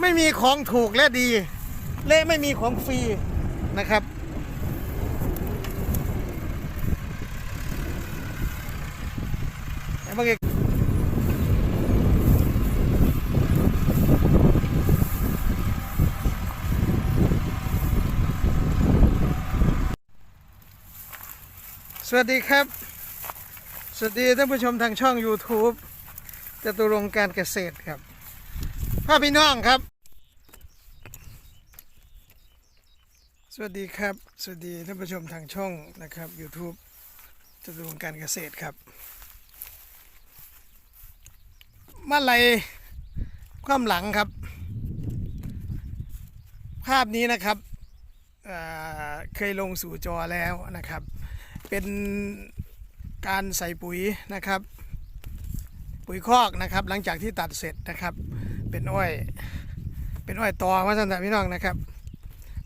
ไม่มีของถูกและดี และไม่มีของฟรีนะครับ สวัสดีครับ สวัสดีท่านผู้ชมทางช่อง YouTube จตุรงการเกษตรครับพ่อพี่น้องครับ วัสดีครับ สวัสดีท่านผู้ชมทางช่องนะครับ YouTube จตุรงการเกษตรครับมาลัยความหลังครับ ภาพนี้นะครับเเคยลงสู่จอแล้วนะครับ เป็นการใส่ปุ๋ยนะครับ ปุ๋ยคอกนะครับ หลังจากที่ตัดเสร็จนะครับ เป็นอ้อย เป็นอ้อยตอว่าสันตพี่น้องนะครับ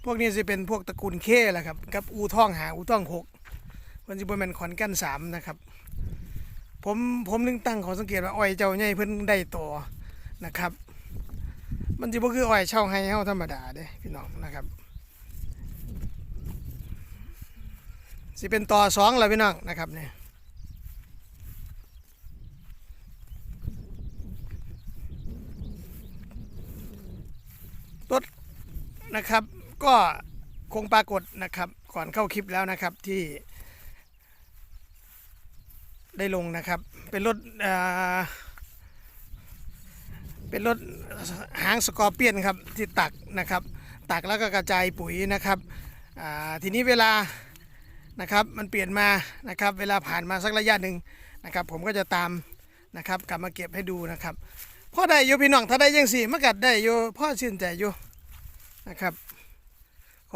พวกนี้จะเป็นพวกตระกูลเคแหละครับกับอูท่องหาอูท่องหกมันจะเป็นขอนกั้นสามนะครับ ผมผมนึงตั้งขอสังเกตว่าอ้อยเจ้าใหญ่เพิ่นได้ต่อนะครับ มันจะบ่คืออ้อยเช่าให้เฮาธรรมดาเด้พี่น้องนะครับสิเป็นต่อสองแล้วพี่น้องนะครับเนี่ยรถนะครับ ก็คงปรากฏนะครับ ก่อนเข้าคลิปแล้วนะครับที่ ได้ลงนะครับ เป็นรถเเป็นรถหางสกอร์เปียนครับที่ตักนะครับ ตักแล้วก็กระจายปุ๋ยนะครับทีนี้เวลานะครับมันเปลี่ยนมานะครับ เวลาผ่านมาสักระยะหนึ่งนะครับ ผมก็จะตามนะครับ กลับมาเก็บให้ดูนะครับพ่อได้อยู่พี่น้องถ้าได้ยังสี่มันกัดได้อยู่พ่อชื่นใจอยู่นะครับ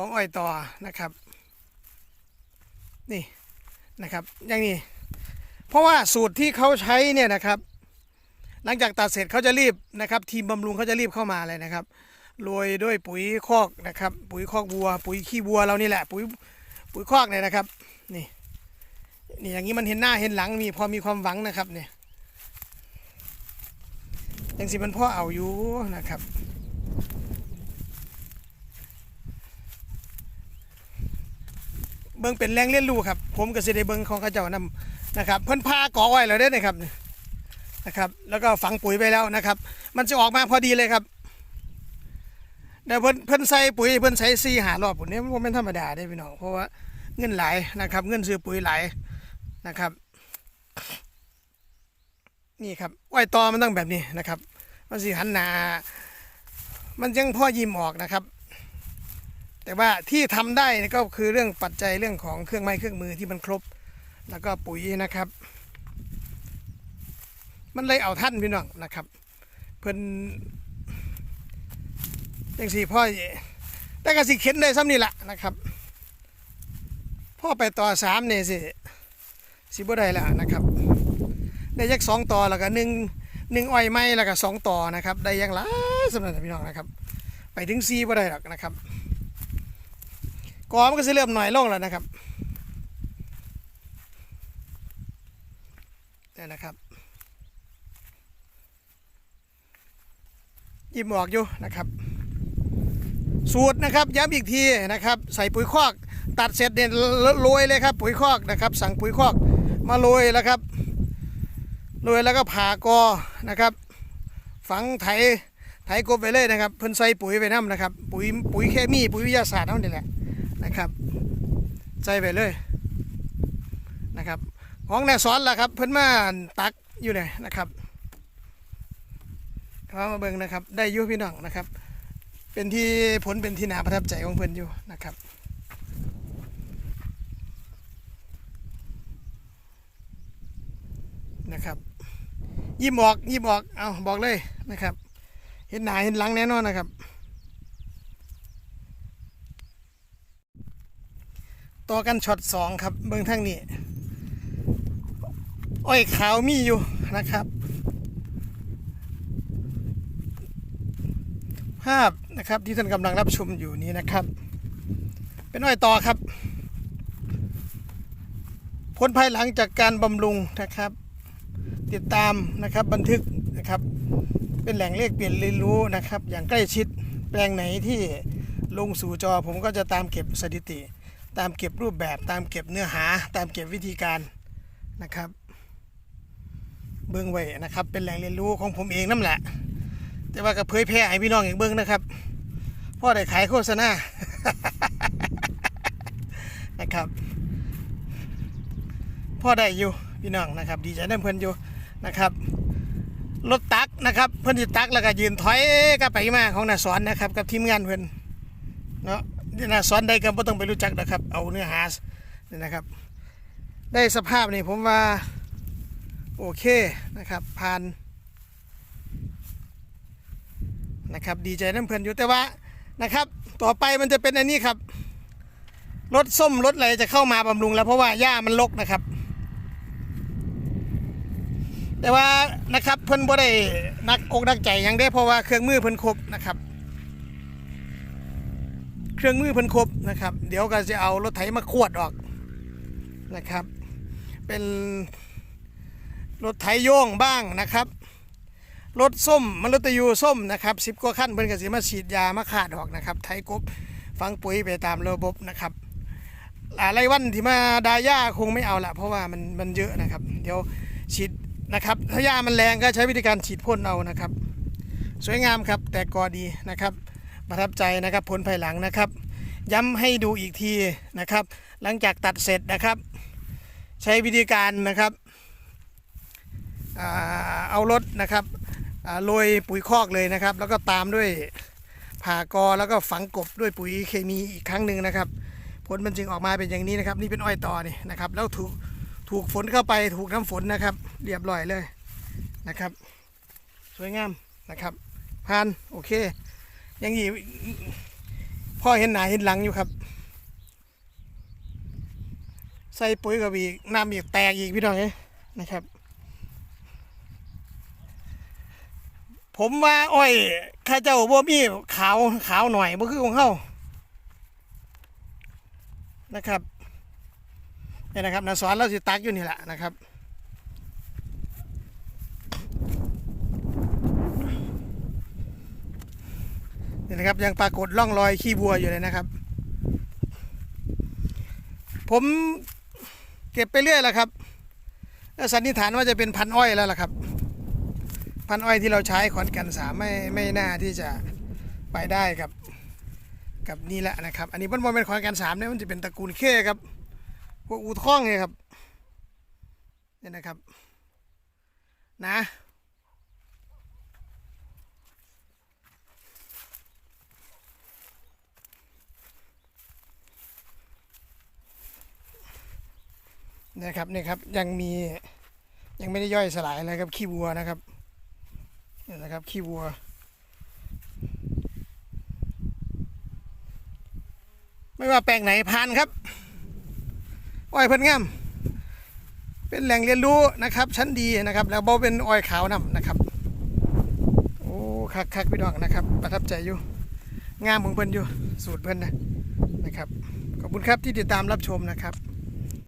ของอ้อยต่อนะครับ นี่นะครับ อย่างนี้ เพราะว่าสูตรที่เขาใช้เนี่ยนะครับ หลังจากตัดเสร็จเขาจะรีบนะครับ ทีมบำรุงเขาจะรีบเข้ามาเลยนะครับโรยด้วยปุ๋ยคอกนะครับ ปุ๋ยคอกวัว ปุ๋ยขี้วัวเรานี่แหละ ปุ๋ยปุ๋ยคอกเนี่ยนะครับ นี่นี่อย่างนี้มันเห็นหน้าเห็นหลังมีพอมีความหวังนะครับเนี่ยยังสิมันพ่อเอาอยู่นะครับ เบิ่งเป็นแรงเลี้ยนรู้ครับ ผมก็สิได้เบิ่งของเขาเจ้านำนะครับ เพิ่นพาก่อไว้แล้วเด้นะครับนะครับ แล้วก็ฝังปุ๋ยไปแล้วนะครับ มันจะออกมาพอดีเลยครับเดี๋ยวเพิ่นเพิ่นใส่ปุ๋ยเพิ่นใส่ซีหารอบปุ๋นี้มันเป็นธรรมดาได้พี่น้องเพราะว่าเงินหลายนะครับ เงินซื้อปุ๋ยหลายนะครับ นี่ครับอ้อยตอมันต้องแบบนี้นะครับ มันสิหันหนามันยังพ่อยิ้มออกนะครับ แต่ว่าที่ทำได้ก็คือเรื่องปัจจัยเรื่องของเครื่องไม้เครื่องมือที่มันครบ แล้วก็ปุ๋ยนะครับ มันเลยเอาท่านพี่น้องนะครับ เพิ่นยังสี่พ่อแต่ก็สิเข็นได้ซ้ำนี่แหละนะครับ พ่อไปต่อสามเนี่ยสิสิบ่ได้แล้วนะครับ ได้ยักสองต่อแล้วก็หนึ่งหนึ่งอ้อยไม้แล้วก็สองต่อนะครับ ได้ยังหลายสำหรับพี่น้องนะครับ ไปถึงสี่บ่ได้หรอกนะครับ กอมันก็จะเริ่มหน่อยลงแล้วนะครับนี่นะครับยิ้มออกอยู่นะครับ สูตรนะครับย้ำอีกทีนะครับ ใส่ปุ๋ยคอก ตัดเสร็จเนี่ยโรยเลยครับ ปุ๋ยคอกนะครับ สั่งปุ๋ยคอกมาโรยแล้วครับโรยแล้วก็ผ่ากอนะครับ ฝังไถไถกบไปเลยนะครับ เพิ่นใส่ปุ๋ยไปน้ำนะครับ ปุ๋ยปุ๋ยเคมีปุ๋ยวิทยาศาสตร์เท่านี้แหละ นะครับใส่ไปเลยนะครับของแนวสอนล่ะครับเพิ่นมาตักอยู่เนี่ยนะครับเขามาเบิ่งนะครับ ได้ยุพี่น้องนะครับ เป็นที่ผลเป็นที่นาประทับใจของเพิ่นอยู่นะครับนะครับยิ้มออกยิ้มออกเอาบอกเลยนะครับ เห็นหนาเห็นหลังแน่นอนนะครับ ต่อกันช็อตสองครับ เบื้องทางนี้อ้อยขาวมีอยู่นะครับ ภาพนะครับที่ท่านกำลังรับชมอยู่นี้นะครับ เป็นอ้อยต่อครับ ผลภายหลังจากการบำรุงนะครับ ติดตามนะครับบันทึกนะครับ เป็นแหล่งเรียกเปลี่ยนเรียนรู้นะครับ อย่างใกล้ชิดแปลงไหนที่ลงสู่จอผมก็จะตามเก็บสถิติ ตามเก็บรูปแบบตามเก็บเนื้อหา ตามเก็บวิธีการนะครับ เบิ้องไว้นะครับ เป็นแหล่งเรียนรู้ของผมเองนั่นแหละ แต่ว่าก็เผยแพร่ให้พี่น้องอย่างเบิ้องนะครับพ่อได้ขายโฆษณานะครับพ่อได้อยู่พี่น้องนะครับ ดีใจน้ำเพิ่นอยู่นะครับรถตักนะครับเพิ่นสิตักแล้วก็ยืนถอยกับไปมาของนาสอนนะครับ กับทีมงานเพิ่นเนาะ นาสอนใดก็บ่ต้องไปรู้จักนะครับ เอาเนื้อหานี่นะครับ ได้สภาพนี่ผมว่าโอเคนะครับผ่านนะครับดีใจน้ำเพิ่นอยู่แต่ว่านะครับ ต่อไปมันจะเป็นอันนี้ครับรถส้มรถอะไรจะเข้ามาบำรุงแล้วเพราะว่าหญ้ามันรกนะครับ แต่ว่านะครับเพิ่นบ่ได้นักอกนักใจยังได้เพราะว่าเครื่องมือเพิ่นครบนะครับ เครื่องมือเพิ่นครบนะครับ เดี๋ยวก็จะเอารถไถมาขวดออกนะครับ เป็นรถไถโยงบ้างนะครับรถส้มมันรถตะยูส้มนะครับสิบกว่าขั้นเพิ่นก็สิมาฉีดยามาขาดออกนะครับไถกบฝังปุ๋ยไปตามระบบนะครับอะไรวันที่มาดาย่าคงไม่เอาละเพราะว่ามันมันเยอะนะครับ เดี๋ยวฉีดนะครับ ถ้าหญ้ามันแรงก็ใช้วิธีการฉีดพ่นเอานะครับ สวยงามครับแต่กอดีนะครับ ประทับใจนะครับผลภายหลังนะครับ ย้ำให้ดูอีกทีนะครับ หลังจากตัดเสร็จนะครับ ใช้วิธีการนะครับเอารถนะครับโรยปุ๋ยคอกเลยนะครับ แล้วก็ตามด้วยผ่ากอแล้วก็ฝังกบด้วยปุ๋ยเคมีอีกครั้งหนึ่งนะครับ ผลมันจึงออกมาเป็นอย่างนี้นะครับ นี่เป็นอ้อยต่อนี่นะครับ แล้วถูกถูกฝนเข้าไปถูกน้ำฝนนะครับ เรียบร้อยเลยนะครับ สวยงามนะครับผ่านโอเค ยังนี้พ่อเห็นหนาเห็นหลังอยู่ครับ ใส่ปุ๋ยกับอีกน้ำอีกแตกอีกพี่น้องเอ้ยนะครับ ผมว่าอ้อยข้าเจ้าบ่มีขาวขาวหน่อยบ่คือของเฮานะครับนี่นะครับนาสอนเราสิตักอยู่นี่แหละนะครับ นี่นะครับยังปรากฏร่องรอยขี้วัวอยู่เลยนะครับ ผมเก็บไปเรื่อยแหละครับแล้วสันนิษฐานว่าจะเป็นพันอ้อยแล้วล่ะครับ พันอ้อยที่เราใช้ขอนก่นสามไม่ไม่น่าที่จะไปได้กับกับนี่แหละนะครับ อันนี้มันบ่เป็นขอนก่นสามเนี่ยมันจะเป็นตระกูลเข้ครับพวกอูท่องเนี่ยครับเนี่ยนะครับ นะ นี่ยครับเนี่ยครับยังมียังไม่ได้ย่อยสลายเลยครับขี้วัวนะครับนี่นะครับขี้วัว ไม่ว่าแปลงไหนผ่านครับอ้อยเพิ่นงามเป็นแหล่งเรียนรู้นะครับ ชั้นดีนะครับ แล้วบ่เป็นอ้อยขาวนำนะครับโอ้คักคักพี่น้องนะครับ ประทับใจอยู่งามของเพิ่นอยู่สูตรเพิ่นนะนะครับขอบคุณครับที่ติดตามรับชมนะครับ